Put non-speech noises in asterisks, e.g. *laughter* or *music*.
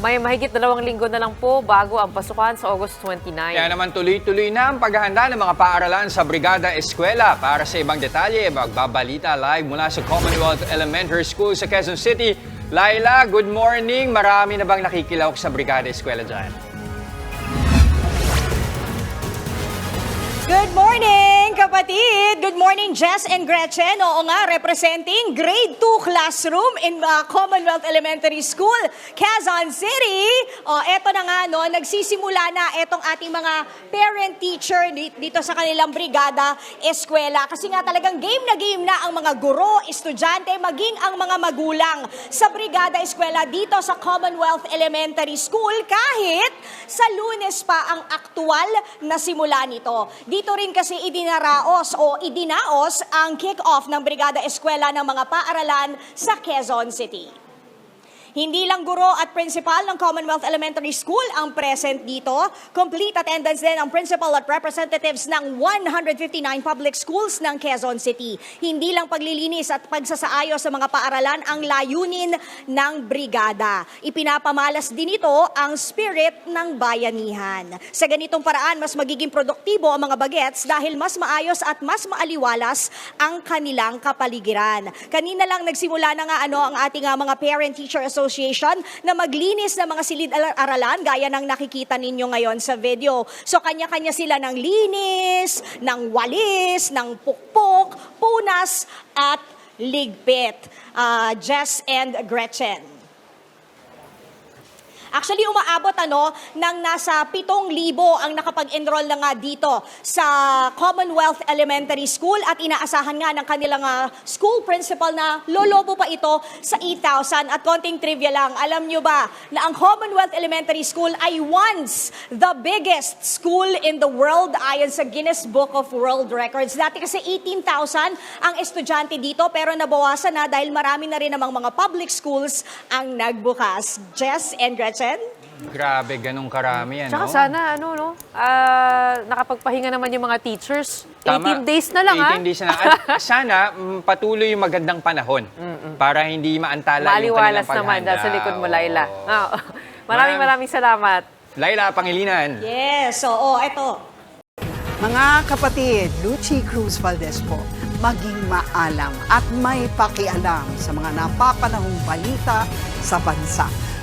May mahigit dalawang linggo na lang po bago ang pasukan sa August 29. Kaya naman tuloy-tuloy na ang paghahanda ng mga paaralan sa Brigada Eskwela. Para sa ibang detalye, magbabalita live mula sa Commonwealth Elementary School sa Quezon City. Laila, good morning. Marami na bang nakikilawak sa Brigada Eskwela dyan? Good morning, kapatid! Good morning, Jess and Gretchen. Oo nga, representing grade 2 classroom in uh, Commonwealth Elementary School, Quezon City. O, eto na nga, no, nagsisimula na etong ating mga parent-teacher di- dito sa kanilang brigada, eskwela. Kasi nga talagang game na game na ang mga guro, estudyante, maging ang mga magulang sa brigada eskwela dito sa Commonwealth Elementary School kahit sa lunes pa ang aktual na simula nito. Dito rin kasi idinaraos o idinaos ang kick-off ng Brigada Eskwela ng mga paaralan sa Quezon City. Hindi lang guro at principal ng Commonwealth Elementary School ang present dito. Complete attendance din ang principal at representatives ng 159 public schools ng Quezon City. Hindi lang paglilinis at pagsasaayos sa mga paaralan ang layunin ng brigada. Ipinapamalas din ito ang spirit ng bayanihan. Sa ganitong paraan, mas magiging produktibo ang mga bagets dahil mas maayos at mas maaliwalas ang kanilang kapaligiran. Kanina lang nagsimula na nga ano ang ating ah, mga parent-teacher na maglinis ng mga silid-aralan gaya ng nakikita ninyo ngayon sa video. So kanya-kanya sila ng linis, ng walis, ng pukpok, punas at ligpit. Ah, Jess and Gretchen. Actually, umaabot ano, ng nasa 7,000 ang nakapag-enroll na nga dito sa Commonwealth Elementary School at inaasahan nga ng kanilang ah, school principal na lolobo pa ito sa 8,000. At konting trivia lang, alam nyo ba na ang Commonwealth Elementary School ay once the biggest school in the world ayon sa Guinness Book of World Records. Dati kasi 18,000 ang estudyante dito pero nabawasan na dahil marami na rin namang mga public schools ang nagbukas. Jess and Gretchen? Grabe, ganong karami. Ano? Tsaka sana, ano, no, ah, nakapagpahinga naman yung mga teachers. 18 days na lang, ha? 18 days na lang. At *laughs* sana mm, patuloy yung magandang panahon para hindi maantala yung kanilang naman dahil sa likod mo, Laila. Oo. Ah, *laughs* maraming maraming salamat. Laila, Pangilinan. Yes, oo, eto. Mga kapatid, Lucy Cruz Valdez po, maging maalam at may pakialam sa mga napapanahong balita sa bansa.